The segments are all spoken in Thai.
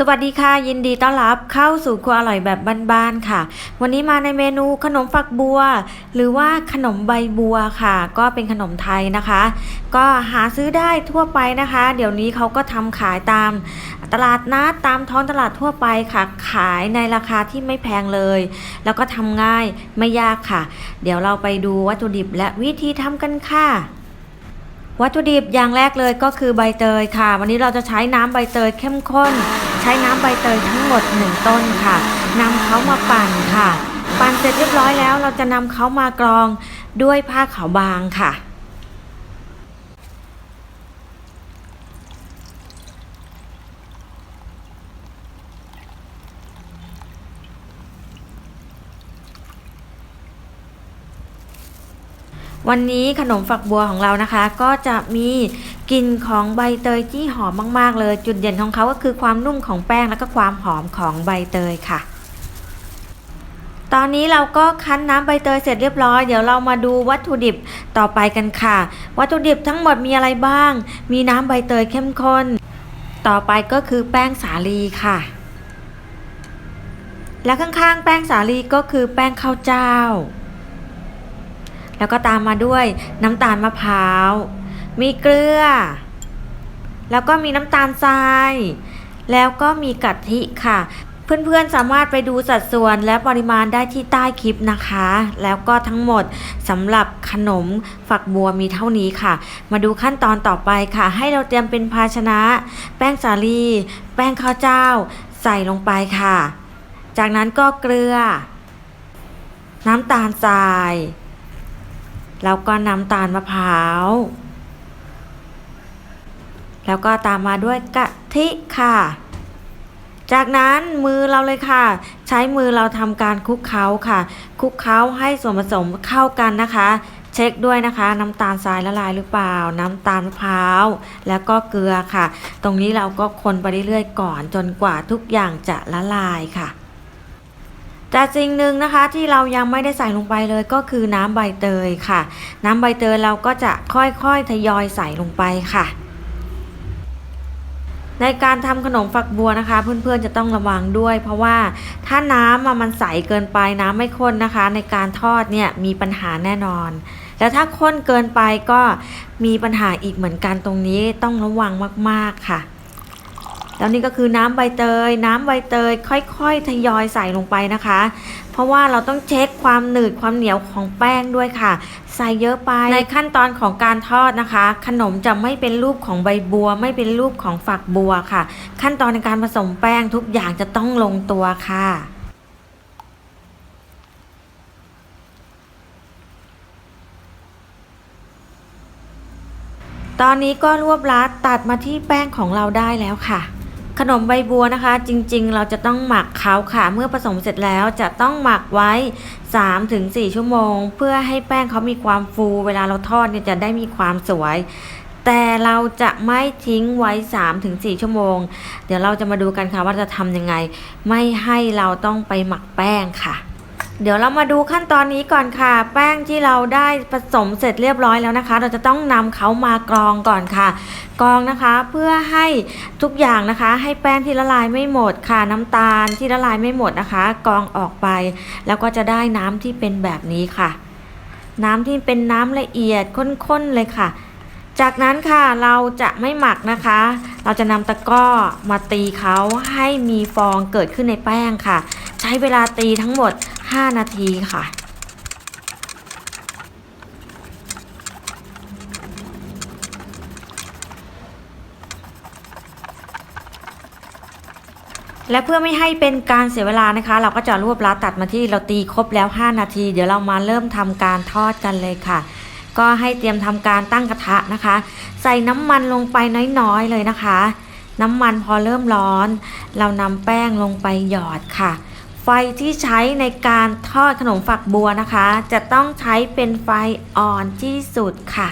สวัสดีค่ะ ยินดีต้อนรับเข้าสู่ครัวอร่อยแบบบ้านๆค่ะ วันนี้มาในเมนูขนมฝักบัว หรือว่าขนมใบบัวค่ะ ก็เป็นขนมไทยนะคะ ก็หาซื้อได้ทั่วไปนะคะ เดี๋ยวนี้เขาก็ทำขายตามตลาดนัดตามท้องตลาดทั่วไปค่ะ ขายในราคาที่ไม่แพงเลย แล้วก็ทำง่ายไม่ยากค่ะ เดี๋ยวเราไปดูวัตถุดิบและวิธีทำกันค่ะวัตถุดิบอย่างแรกเลยก็คือใบเตยค่ะ วันนี้เราจะใช้น้ำใบเตยเข้มข้น ช้น้ำใบเตยทั้งหมด 1 ต้นค่ะนำเขามาปั่นค่ะ ปั่นเสร็จเรียบร้อยแล้วเราจะนำเขามากรองด้วยผ้าขาวบางค่ะ วันนี้ขนมฝักบัวของเรานะคะ ก็จะมีกลิ่นของใบเตยที่หอมมากๆเลย จุดเด่นของเขาก็คือความนุ่มของแป้งแล้วก็ความหอมของใบเตยค่ะ ตอนนี้เราก็คั้นน้ำใบเตยเสร็จเรียบร้อย เดี๋ยวเรามาดูวัตถุดิบต่อไปกันค่ะ วัตถุดิบทั้งหมดมีอะไรบ้าง มีน้ำใบเตยเข้มข้น ต่อไปก็คือแป้งสาลีค่ะและข้างๆ แป้งสาลีก็คือแป้งข้าวเจ้า แล้วก็ตามมาด้วยน้ำตาลมะพร้าว มีเกลือ แล้วก็มีน้ำตาลทราย แล้วก็มีกะทิค่ะ เพื่อนๆสามารถไปดูสัดส่วนและปริมาณได้ที่ใต้คลิปนะคะ แล้วก็ทั้งหมดสำหรับขนมฝักบัวมีเท่านี้ค่ะ มาดูขั้นตอนต่อไปค่ะ ให้เราเตรียมเป็นภาชนะ แป้งสาลี แป้งข้าวเจ้า ใส่ลงไปค่ะ จากนั้นก็เกลือ น้ำตาลทราย แล้วก็น้ำตาลมะพร้าว แล้วก็ตามมาด้วยกะทิค่ะ จากนั้นมือเราเลยค่ะ ใช้มือเราทำการคลุกเคล้าค่ะคลุกเคล้าให้ส่วนผสมเข้ากันนะคะ เช็คด้วยนะคะ น้ำตาลทรายละลายหรือเปล่า น้ำตาลมะพร้าว แล้วก็เกลือค่ะ ตรงนี้เราก็คนไปเรื่อยๆก่อนจนกว่าทุกอย่างจะละลายค่ะ แต่สิ่งหนึ่งนะคะที่เรายังไม่ได้ใส่ลงไปเลยก็คือน้ำใบเตยค่ะ น้ำใบเตยเราก็จะค่อยๆทยอยใส่ลงไปค่ะ ในการทำขนมฝักบัวนะคะ เพื่อนๆจะต้องระวังด้วย เพราะว่าถ้าน้ำอะมันใสเกินไปน้ำไม่ข้นนะคะ ในการทอดเนี่ยมีปัญหาแน่นอนแล้วถ้าข้นเกินไปก็มีปัญหาอีกเหมือนกันตรงนี้ต้องระวังมากๆค่ะ แล้วนี่ก็คือน้ำใบเตย น้ำใบเตย ค่อยๆ ทยอยใส่ลงไปนะคะ เพราะว่าเราต้องเช็คความหนืดความเหนียวของแป้งด้วยค่ะ ใส่เยอะไป ในขั้นตอนของการทอดนะคะ ขนมจะไม่เป็นรูปของใบบัว ไม่เป็นรูปของฝักบัวค่ะ ขั้นตอนในการผสมแป้งทุกอย่างจะต้องลงตัวค่ะตอนนี้ก็รวบรัดตัดมาที่แป้งของเราได้แล้วค่ะ ขนมใบบัวนะคะ จริงๆ เราจะต้องหมักเขาค่ะ เมื่อผสมเสร็จแล้วจะต้องหมักไว้ 3-4 ชั่วโมง เพื่อให้แป้งเขามีความฟู เวลาเราทอดเนี่ยจะได้มีความสวย แต่เราจะไม่ทิ้งไว้ 3-4 ชั่วโมง เดี๋ยวเราจะมาดูกันค่ะว่าจะทำยังไง ไม่ให้เราต้องไปหมักแป้งค่ะ เดี๋ยวเรามาดูขั้นตอนนี้ก่อนค่ะ แป้งที่เราได้ผสมเสร็จเรียบร้อยแล้วนะคะ เราจะต้องนำเขามากรองก่อนค่ะ กรองนะคะเพื่อให้ทุกอย่างนะคะ ให้แป้งที่ละลายไม่หมดค่ะ น้ำตาลที่ละลายไม่หมดนะคะ กรองออกไป แล้วก็จะได้น้ำที่เป็นแบบนี้ค่ะ น้ำที่เป็นน้ำละเอียดข้นๆเลยค่ะ จากนั้นค่ะเราจะไม่หมักนะคะ เราจะนำตะกร้อมาตีเขาให้มีฟองเกิดขึ้นในแป้งค่ะ ใช้เวลาตีทั้งหมด 5 นาทีค่ะ และเพื่อไม่ให้เป็นการเสียเวลานะคะ เราก็จะรวบรัดตัดมาที่เราตีครบแล้ว 5 นาที เดี๋ยวเรามาเริ่มทำการทอดกันเลยค่ะ ก็ให้เตรียมทำการตั้งกระทะนะคะ ใส่น้ำมันลงไปน้อยๆเลยนะคะ น้ำมันพอเริ่มร้อน เรานำแป้งลงไปหยอดค่ะ ไฟที่ใช้ในการทอดขนมฝักบัวนะคะ จะต้องใช้เป็นไฟอ่อนที่สุดค่ะ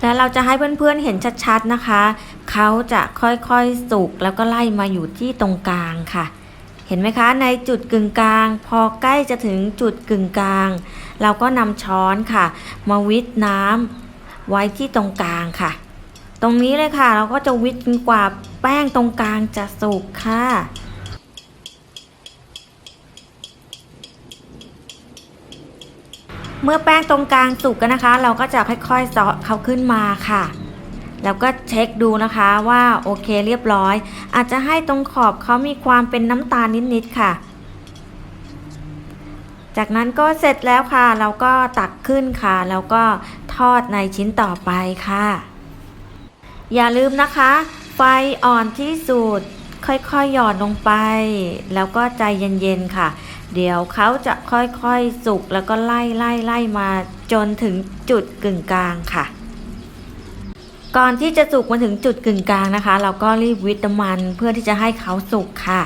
และเราจะให้เพื่อนๆเห็นชัดๆนะคะ เขาจะค่อยๆสุกแล้วก็ไล่มาอยู่ที่ตรงกลางค่ะ เห็นไหมคะ ในจุดกึ่งกลาง พอใกล้จะถึงจุดกึ่งกลาง เราก็นำช้อนค่ะ มาวิทน้ำไว้ที่ตรงกลางค่ะ ตรงนี้เลยค่ะ เราก็จะวิทจนกว่าแป้งตรงกลางจะสุกค่ะ เมื่อแป้งตรงกลางสุกกันนะคะ เราก็จะค่อยๆซาะเขาขึ้นมาค่ะ แล้วก็เช็คดูนะคะว่าโอเคเรียบร้อย อาจจะให้ตรงขอบเขามีความเป็นน้ำตาลนิดๆค่ะ จากนั้นก็เสร็จแล้วค่ะ เราก็ตักขึ้นค่ะ แล้วก็ทอดในชิ้นต่อไปค่ะ อย่าลืมนะคะ ไฟอ่อนที่สุด ค่อยๆหย่อนลงไป แล้วก็ใจเย็นๆค่ะ เดี๋ยวเขาจะค่อยๆสุกแล้วก็ไล่ไล่ไล่มาจนถึงจุดกึ่งกลางค่ะ ก่อนที่จะสุกมาถึงจุดกึ่งกลางนะคะ เราก็รีบวิตามันเพื่อที่จะให้เขาสุกค่ะ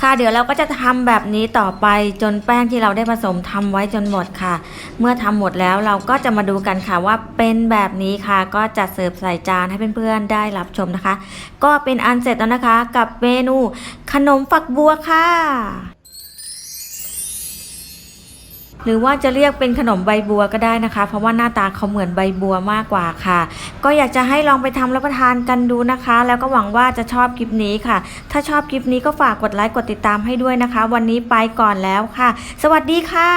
ค่ะเดี๋ยวเราก็จะทำแบบนี้ต่อไปจนแป้งที่เราได้ผสมทำไว้จนหมดค่ะ เมื่อทำหมดแล้วเราก็จะมาดูกันค่ะว่าเป็นแบบนี้ค่ะ ก็จะเสิร์ฟใส่จานให้เพื่อนๆได้รับชมนะคะ ก็เป็นอันเสร็จแล้วนะคะ กับเมนูขนมฝักบัวค่ะ หรือว่าจะเรียกเป็นขนมใบบัวก็ได้นะคะ เพราะว่าหน้าตาเขาเหมือนใบบัวมากกว่าค่ะ ก็อยากจะให้ลองไปทำรับประทานกันดูนะคะ แล้วก็หวังว่าจะชอบคลิปนี้ค่ะ ถ้าชอบคลิปนี้ก็ฝากกดไลค์กดติดตามให้ด้วยนะคะ วันนี้ไปก่อนแล้วค่ะ สวัสดีค่ะ